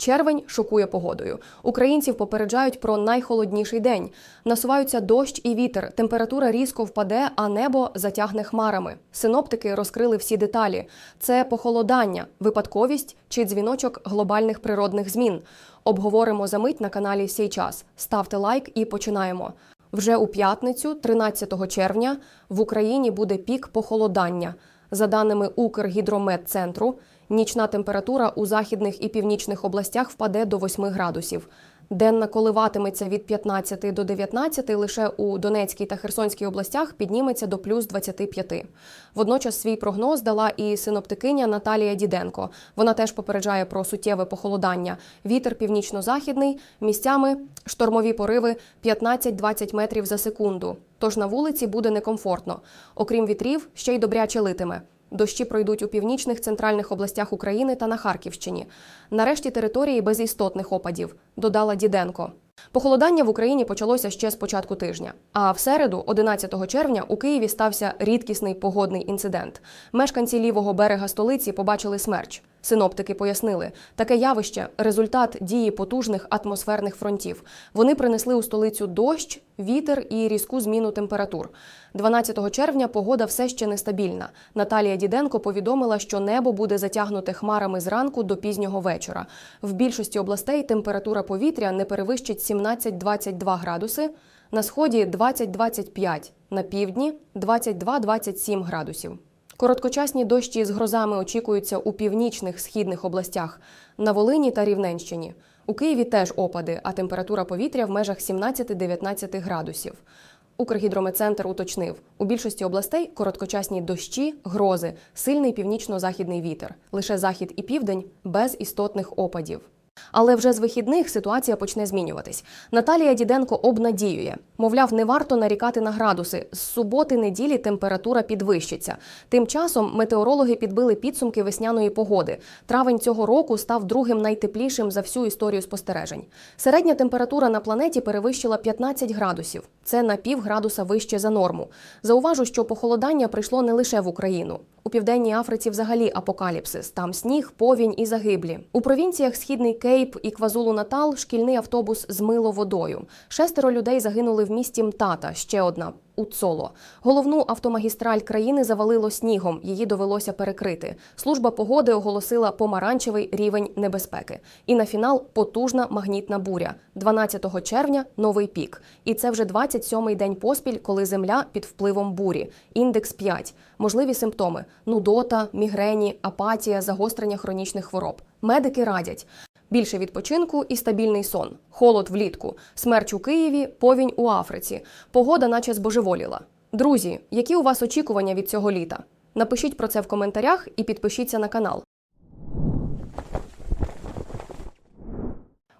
Червень шокує погодою. Українців попереджають про найхолодніший день. Насуваються дощ і вітер. Температура різко впаде, а небо затягне хмарами. Синоптики розкрили всі деталі: це похолодання, випадковість чи дзвіночок глобальних природних змін. Обговоримо за мить на каналі Сей час. Ставте лайк і починаємо. Вже у п'ятницю, 13 червня, в Україні буде пік похолодання. За даними Укргідрометцентру, нічна температура у західних і північних областях впаде до 8 градусів. Денна коливатиметься від 15 до 19, лише у Донецькій та Херсонській областях підніметься до плюс 25. Водночас свій прогноз дала і синоптикиня Наталія Діденко. Вона теж попереджає про суттєве похолодання. Вітер північно-західний, місцями штормові пориви 15-20 метрів за секунду. Тож на вулиці буде некомфортно. Окрім вітрів, ще й добряче литиме. Дощі пройдуть у північних центральних областях України та на Харківщині. Нарешті території без істотних опадів, додала Діденко. Похолодання в Україні почалося ще з початку тижня. А в середу, 11 червня, у Києві стався рідкісний погодний інцидент. Мешканці лівого берега столиці побачили смерч. Синоптики пояснили, таке явище результат дії потужних атмосферних фронтів. Вони принесли у столицю дощ, вітер і різку зміну температур. 12 червня погода все ще нестабільна. Наталія Діденко повідомила, що небо буде затягнуте хмарами зранку до пізнього вечора. В більшості областей температура повітря не перевищить 17-22 градуси, на сході 20-25, на півдні 22-27 градусів. Короткочасні дощі з грозами очікуються у північних східних областях на Волині та Рівненщині. У Києві теж опади, а температура повітря в межах 17-19 градусів. Укргідрометцентр уточнив, у більшості областей короткочасні дощі, грози, сильний північно-західний вітер. Лише захід і південь без істотних опадів. Але вже з вихідних ситуація почне змінюватись. Наталія Діденко обнадіює. Мовляв, не варто нарікати на градуси. З суботи неділі температура підвищиться. Тим часом метеорологи підбили підсумки весняної погоди. Травень цього року став другим найтеплішим за всю історію спостережень. Середня температура на планеті перевищила 15 градусів. Це на пів градуса вище за норму. Зауважу, що похолодання прийшло не лише в Україну. У південній Африці взагалі апокаліпсис. Там сніг, повінь і загиблі. У провінціях Східний Кейп і Квазулу Натал шкільний автобус змило водою. Шестеро людей загинули в місті Мтата. Ще одна Уцоло. Головну автомагістраль країни завалило снігом. Її довелося перекрити. Служба погоди оголосила помаранчевий рівень небезпеки. І на фінал потужна магнітна буря. 12 червня новий пік. І це вже 27-й день поспіль, коли земля під впливом бурі. Індекс 5. Можливі симптоми: нудота, мігрені, апатія, загострення хронічних хвороб. Медики радять. Більше відпочинку і стабільний сон, холод влітку, смерть у Києві, повінь у Африці. Погода, наче збожеволіла. Друзі, які у вас очікування від цього літа? Напишіть про це в коментарях і підпишіться на канал.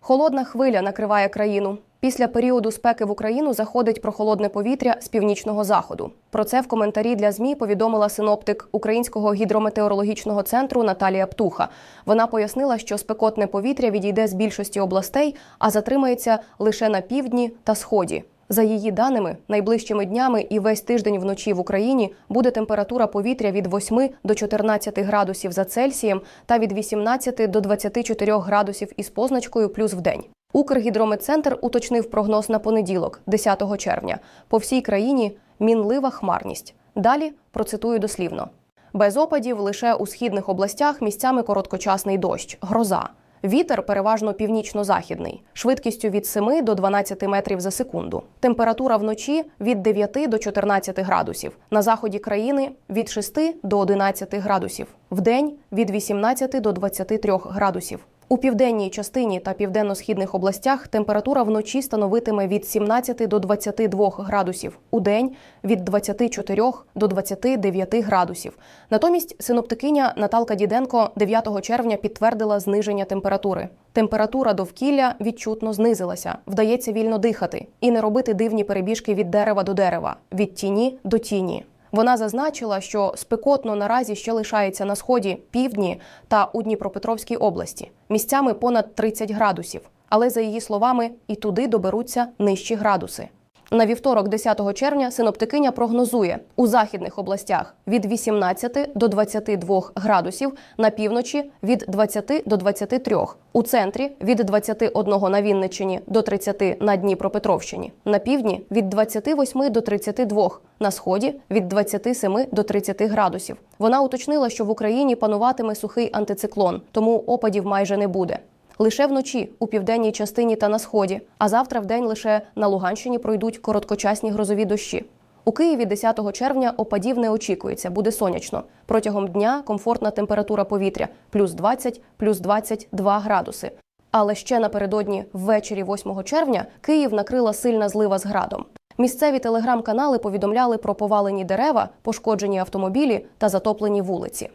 Холодна хвиля накриває країну. Після періоду спеки в Україну заходить прохолодне повітря з північного заходу. Про це в коментарі для змі повідомила синоптик Українського гідрометеорологічного центру Наталія Птуха. Вона пояснила, що спекотне повітря відійде з більшості областей, а затримається лише на півдні та сході. За її даними, найближчими днями і весь тиждень вночі в Україні буде температура повітря від 8 до 14 градусів за Цельсієм та від 18 до 24 градусів із позначкою плюс в день. Укргідрометцентр уточнив прогноз на понеділок, 10 червня. По всій країні мінлива хмарність. Далі процитую дослівно: без опадів лише у східних областях місцями короткочасний дощ, гроза. Вітер переважно північно-західний, швидкістю від 7 до 12 метрів за секунду. Температура вночі від 9 до 14 градусів. На заході країни від 6 до 11 градусів. Вдень від 18 до 23 градусів. У південній частині та південно-східних областях температура вночі становитиме від 17 до 22 градусів, у день від 24 до 29 градусів. Натомість синоптикиня Наталка Діденко 9 червня підтвердила зниження температури. Температура довкілля відчутно знизилася, вдається вільно дихати і не робити дивні перебіжки від дерева до дерева, від тіні до тіні. Вона зазначила, що спекотно наразі ще лишається на сході, півдні та у Дніпропетровській області, місцями понад 30 градусів. Але за її словами, і туди доберуться нижчі градуси. На вівторок, 10 червня, синоптикиня прогнозує у західних областях від 18 до 22 градусів, на півночі від 20 до 23, у центрі від 21 на Вінниччині до 30 на Дніпропетровщині, на півдні від 28 до 32, на сході від 27 до 30 градусів. Вона уточнила, що в Україні пануватиме сухий антициклон, тому опадів майже не буде. Лише вночі у південній частині та на сході, а завтра в день лише на Луганщині пройдуть короткочасні грозові дощі. У Києві 10 червня опадів не очікується, буде сонячно. Протягом дня комфортна температура повітря плюс 20, плюс 22 градуси. Але ще напередодні, ввечері 8 червня, Київ накрила сильна злива з градом. Місцеві телеграм-канали повідомляли про повалені дерева, пошкоджені автомобілі та затоплені вулиці.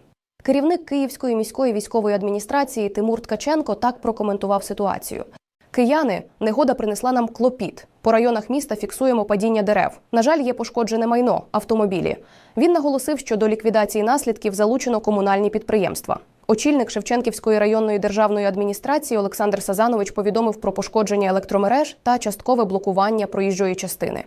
Керівник Київської міської військової адміністрації Тимур Ткаченко так прокоментував ситуацію. Кияни, негода принесла нам клопіт. По районах міста фіксуємо падіння дерев. На жаль, є пошкоджене майно автомобілі. Він наголосив, що до ліквідації наслідків залучено комунальні підприємства. Очільник Шевченківської районної державної адміністрації Олександр Сазанович повідомив про пошкодження електромереж та часткове блокування проїжджої частини.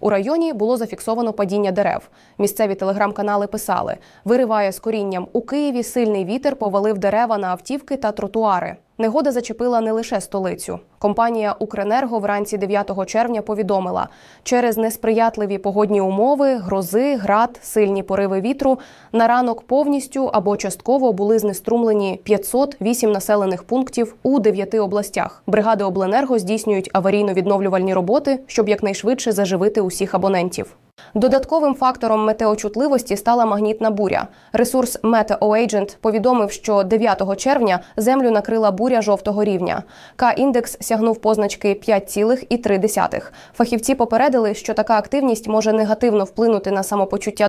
У районі було зафіксовано падіння дерев. Місцеві телеграм-канали писали: вириває з корінням у Києві сильний вітер повалив дерева на автівки та тротуари. Негода зачепила не лише столицю. Компанія Укренерго вранці 9 червня повідомила, через несприятливі погодні умови, грози, град, сильні пориви вітру на ранок повністю або частково були знеструмлені 508 населених пунктів у 9 областях. Бригади обленерго здійснюють аварійно-відновлювальні роботи, щоб якнайшвидше заживити усіх абонентів. Додатковим фактором метеочутливості стала магнітна буря. Ресурс Meteoagent повідомив, що 9 червня землю накрила буря жовтого рівня. К-індекс сягнув позначки 5,3. Фахівці попередили, що така активність може негативно вплинути на самопочуття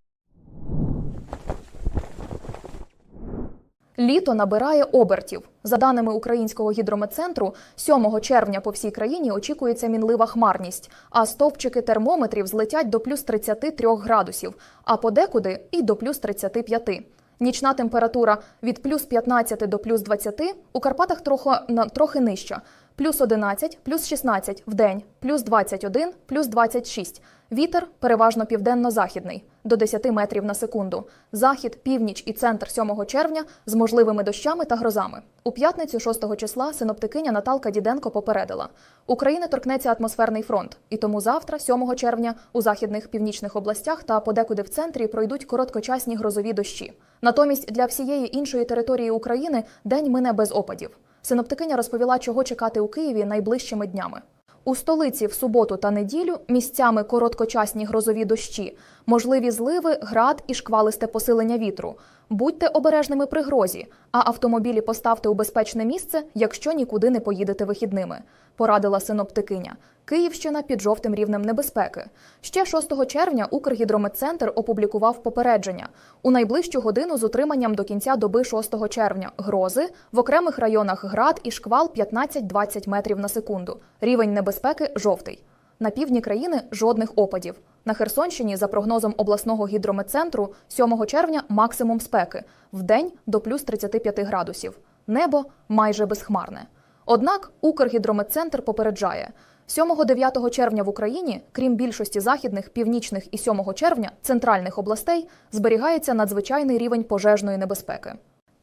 Літо набирає обертів. За даними Українського гідрометцентру, 7 червня по всій країні очікується мінлива хмарність, а стовпчики термометрів злетять до плюс 33 градусів, а подекуди і до плюс 35. Нічна температура від плюс 15 до плюс 20, у Карпатах трохи, трохи нижча. Плюс 11, плюс 16 в день, плюс 21, плюс 26. Вітер переважно південно-західний до 10 метрів на секунду. Захід, північ і центр 7 червня з можливими дощами та грозами. У п'ятницю 6 числа синоптикиня Наталка Діденко попередила: України торкнеться атмосферний фронт, і тому завтра, 7 червня, у західних північних областях та подекуди в центрі пройдуть короткочасні грозові дощі. Натомість для всієї іншої території України день мине без опадів. Синоптикиня розповіла, чого чекати у Києві найближчими днями. У столиці в суботу та неділю місцями короткочасні грозові дощі, можливі зливи, град і шквалисте посилення вітру. Будьте обережними при грозі, а автомобілі поставте у безпечне місце, якщо нікуди не поїдете вихідними, порадила синоптикиня. Київщина під жовтим рівнем небезпеки. Ще 6 червня Укргідрометцентр опублікував попередження у найближчу годину з утриманням до кінця доби 6 червня. Грози в окремих районах град і шквал 15-20 метрів на секунду. Рівень небезпеки жовтий. На півдні країни жодних опадів. На Херсонщині, за прогнозом обласного гідрометцентру, 7 червня максимум спеки в день до плюс 35 градусів. Небо майже безхмарне. Однак Укргідрометцентр попереджає. 7-9 червня в Україні, крім більшості західних, північних і 7 червня центральних областей, зберігається надзвичайний рівень пожежної небезпеки.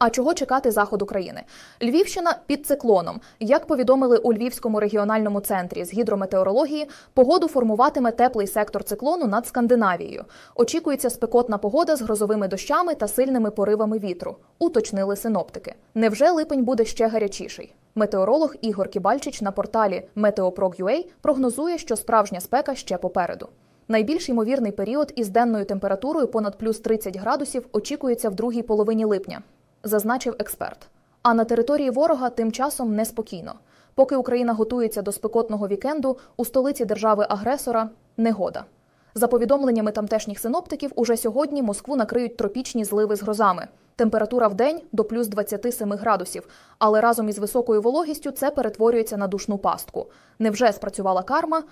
А чого чекати заходу країни? Львівщина під циклоном. Як повідомили у Львівському регіональному центрі з гідрометеорології, погоду формуватиме теплий сектор циклону над Скандинавією. Очікується спекотна погода з грозовими дощами та сильними поривами вітру. Уточнили синоптики. Невже липень буде ще гарячіший? Метеоролог Ігор Кібальчич на порталі Meteoprog.ua прогнозує, що справжня спека ще попереду. Найбільш ймовірний період із денною температурою понад плюс 30 градусів очікується в другій половині липня, зазначив експерт. А на території ворога тим часом неспокійно. Поки Україна готується до спекотного вікенду, у столиці держави-агресора негода. За повідомленнями тамтешніх синоптиків, уже сьогодні Москву накриють тропічні зливи з грозами. Температура в день до плюс 27 градусів, але разом із високою вологістю це перетворюється на душну пастку. Невже спрацювала карма?